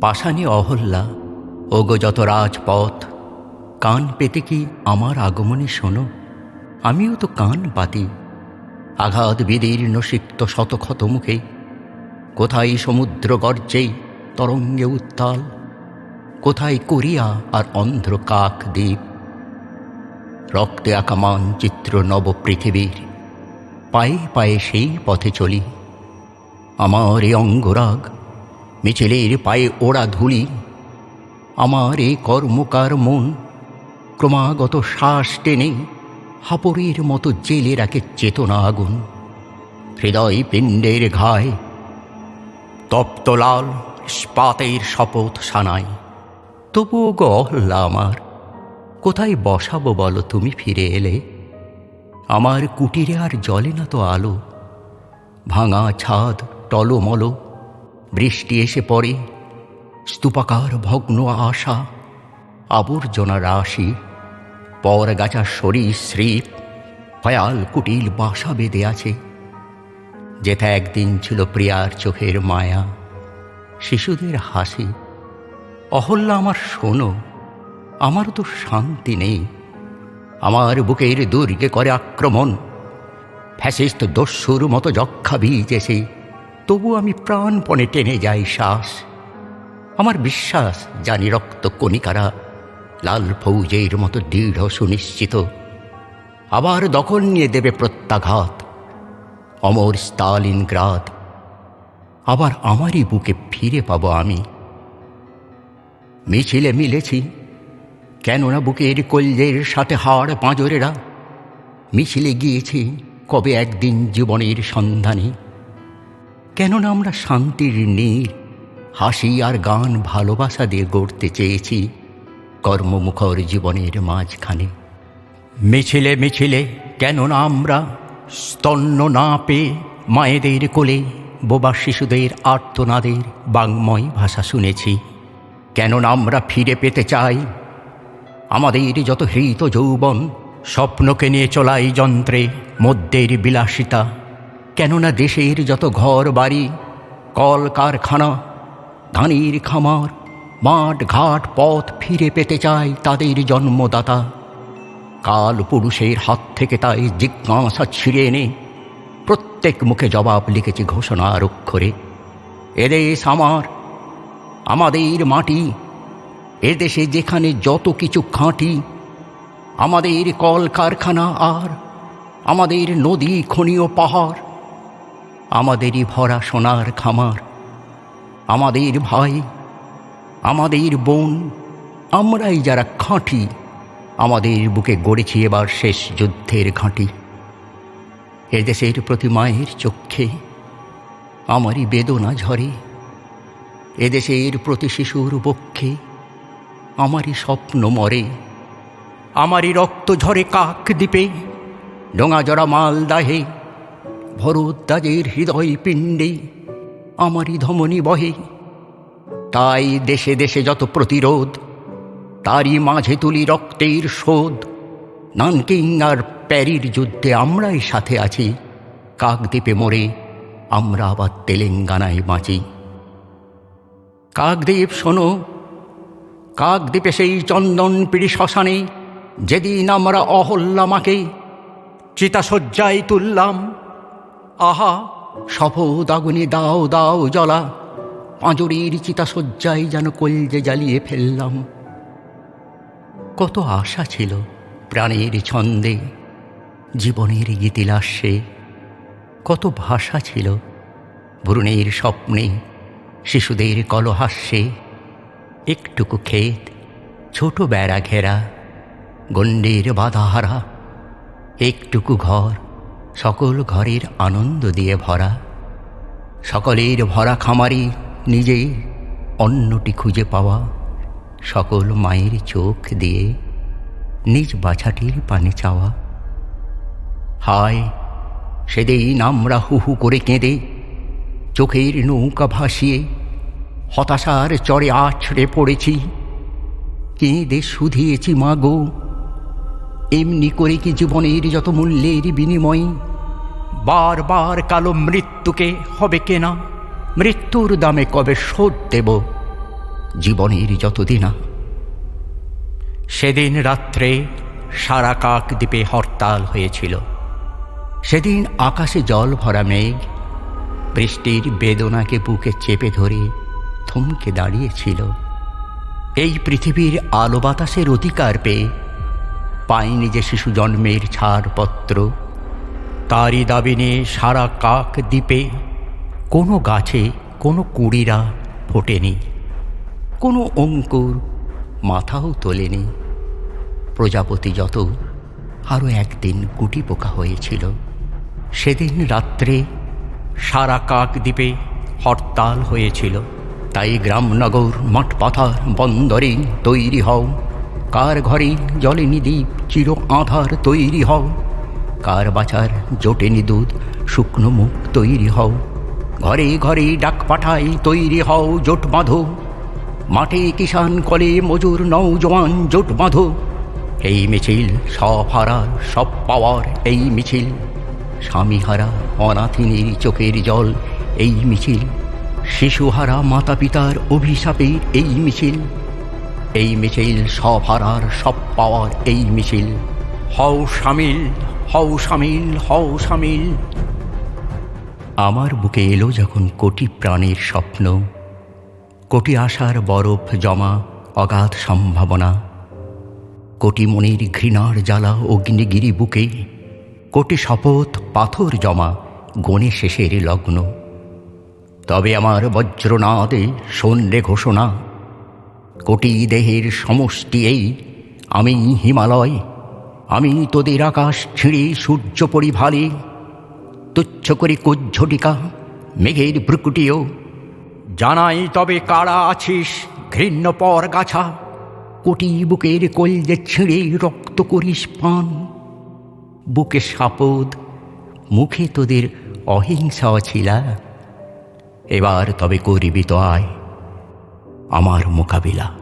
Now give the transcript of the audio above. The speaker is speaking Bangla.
পাশানি অহল্যা, ওগো যত রাজপথ, কান পেতে কি আমার আগমনে শোনো? আমিও তো কান পাতি। আঘাত বিদীর্ণ সিক্ত শতক্ষত মুখে, কোথায় সমুদ্র গর্জেই তরঙ্গে উত্তাল, কোথায় কোরিয়া আর অন্ধ্র কাক দ্বীপ? রক্তে আঁকা মানচিত্র নব পৃথিবীর, পায়ে পায়ে সেই পথে চলি। আমার এ অঙ্গরাগ মিছিলের পায়ে ওড়া ধুলি। আমার এই কর্মকার মন ক্রমাগত শ্বাস টেনে হাপরের মতো জেলে রাখে চেতনা আগুন। হৃদয় পিণ্ডের ঘায় তপ্ত লাল ইস্পাতের শপথ সানাই। তবুও গহল্লা আমার, কোথায় বসাবো বলো তুমি ফিরে এলে? আমার কুটিরে আর জলে না তো আলো, ভাঙা ছাদ টলমল বৃষ্টি এসে পড়ে, স্তূপাকার ভগ্ন আশা, আবর্জনা রাশি পর গাছা সরীসৃপ ভয়াল কুটিল বাসা বেঁধে আছে। যেথা একদিন ছিল প্রিয়ার চোখের মায়া, শিশুদের হাসি, অহল্যা আমার শোনো আমারও তো শান্তি নেই, আমার বুকের দুর্গে করে আক্রমণ, ফ্যাসিস্ট দস্যুর মতো যক্ষা বীজেছে তবু আমি প্রাণপণে টেনে যাই শ্বাস। আমার বিশ্বাস, জানি রক্ত কণিকারা, লাল ফৌজের মতো দৃঢ় সুনিশ্চিত। আবার দখল নিয়ে দেবে প্রত্যাঘাত। অমর স্তালিন গ্রাদ আবার আমারই বুকে ফিরে পাব আমি। মিছিলে মিলেছি। কেননা বুকের কলজের সাথে হাড় পাঁজরেরা। মিছিলে গিয়েছি কবে একদিন জীবনের সন্ধানে। কেননা আমরা শান্তির নীর হাসি আর গান ভালোবাসা দিয়ে গড়তে চেয়েছি কর্মমুখর জীবনের মাঝখানে। মিছিলে মিছিলে, কেননা আমরা স্তন্য না পেয়ে মায়েদের কোলে বোবা শিশুদের আর্তনাদের বাংময় ভাষা শুনেছি। কেননা আমরা ফিরে পেতে চাই আমাদের যত হৃত যৌবন, স্বপ্নকে নিয়ে চলাই যন্ত্রে মধ্যের বিলাসিতা কেননা দেশের যত ঘর বাড়ি, কল কারখানা, ধানের খামার, মাঠ ঘাট পথ ফিরে পেতে চায় তাদের জন্মদাতা। কাল পুরুষের হাত থেকে তাই জিজ্ঞাসা ছিঁড়ে এনে প্রত্যেক মুখে জবাব লিখেছি ঘোষণার অক্ষরে, এদেশ আমার, আমাদের মাটি, এদেশে যেখানে যত কিছু খাঁটি, আমাদের কল কারখানা আর আমাদের নদী খনীয় পাহাড় আমাদেরই ভরা সোনার খামার। আমাদের ভাই, আমাদের বোন, আমরাই যারা খাঁটি, আমাদের বুকে গড়েছি এবার শেষ যুদ্ধের ঘাঁটি। এদেশের প্রতি মায়ের চক্ষে আমারই বেদনা ঝরে। এদেশের প্রতি শিশুর পক্ষে আমারই স্বপ্ন মরে। আমারই রক্ত ঝরে কাক দ্বীপে ডোঙা জড়া মালদাহে ভরদ্বাজের হৃদয় পিণ্ডে আমারই ধমনী বহে। তাই দেশে দেশে যত প্রতিরোধ, তারই মাঝে তুলি রক্তের শোধ। নানকিং আর প্যারির যুদ্ধে আমরাই সাথে আছি। কাকদ্বীপে মরে আমরা আবার তেলেঙ্গানায় বাঁচি। কাকদ্বীপ শোনো। কাকদ্বীপে সেই চন্দন পিড়ি শ্মশানে যেদিন আমরা অহল্লামাকে চিতাশয্যায় তুললাম আহা শপথ আগুনে দাও দাও জ্বলা। পাঁজরের চিতাশয্যায় যেন কলজে জ্বালিয়ে ফেললাম। কত আশা ছিল প্রাণের ছন্দে, জীবনের গীতিলাস্যে কত ভাষা ছিল ভ্রূণের স্বপ্নে, শিশুদের কলহাস্যে। একটুকু ক্ষেত, ছোট বেড়া ঘেরা গণ্ডের বাধাহারা, একটুকু ঘর। সকল ঘরের আনন্দ দিয়ে ভরা। সকলের ভরা খামারি নিজে অন্যটি খুঁজে পাওয়া। সকল মায়ের চোখ দিয়ে নিজ বাছাটির পানে চাওয়া। হায়, সেদিন আমরা হু হু করে কেঁদে চোখের নৌকা ভাসিয়ে হতাশার চড়ে আছড়ে পড়েছি। কেঁদে শুধিয়েছি মা গো এমনি করে কি জীবনের যত মূল্যের বিনিময়? বারবার কালো মৃত্যুকে হবে কেনা মৃত্যুর দামে কবে শোধ দেব? জীবনের যতদিনা সেদিন রাত্রে সারা কাক দ্বীপে হরতাল হয়েছিল। সেদিন আকাশে জল ভরা মেঘ, বৃষ্টির বেদনাকে বুকে চেপে ধরে থমকে দাঁড়িয়েছিল। এই পৃথিবীর আলো বাতাসের অধিকার পেয়ে পায়নি যে শিশু জন্মের ছাড়পত্র। তারই দাবি নিয়ে সারা কাক দ্বীপে কোনো গাছে কোনো কুড়িরা ফোটেনি। কোনো অঙ্কুর মাথাও তোলেনি। প্রজাপতি যত আরও একদিন গুটি পোকা হয়েছিল। সেদিন রাত্রে সারা কাক দ্বীপে হরতাল হয়েছিল। তাই গ্রামনগর মাঠ পাথার বন্দরে তৈরি হও। কার ঘরে জলে দ্বীপ চির আধার তৈরি হও? কার বাচার জোটেনি দুধ শুকনো মুখ তৈরি হও? ঘরে ঘরে ডাক পাঠাই তৈরি হও জোট বাঁধো। মাঠে কিষান কলে মজুর নৌজওয়ান জোট বাঁধো। এই মিছিল সব হারার সব পাওয়ার এই মিছিল। স্বামীহারা অনাথিনীর চোখের জল এই মিছিল। শিশুহারা মাতা পিতার অভিশাপের এই মিছিল। এই মিছিল সব হারার সব পাওয়ার এই মিছিল। হও সামিল হও সামিল হও সামিল। আমার বুকে এলো যখন কোটি প্রাণের স্বপ্ন কোটি আশার বরফ জমা অগাধ সম্ভাবনা কোটি মনির ঘৃণার জ্বালা অগ্নিগিরি বুকে কোটি শপথ পাথর জমা গণে শেষের লগ্ন। তবে আমার বজ্রনাদে সন্ধ্যে ঘোষণা কোটি দেহের সমষ্টি এই। আমি হিমালয়। আমি তোদের আকাশ ছিঁড়ে সূর্য পরিভালে। তুচ্ছ করে কুজ্ঝটিকা, মেঘের ভ্রুকুটিও। জানাই তবে কারা আছিস, ঘৃণ্য পর গাছা। কোটি বুকের কলজে ছিঁড়ে রক্ত করিস পান। বুকে সাপদ, মুখে তোদের অহিংসা ছিলা। এবার তবে করিবি তো আয়। আমার মোকাবিলা।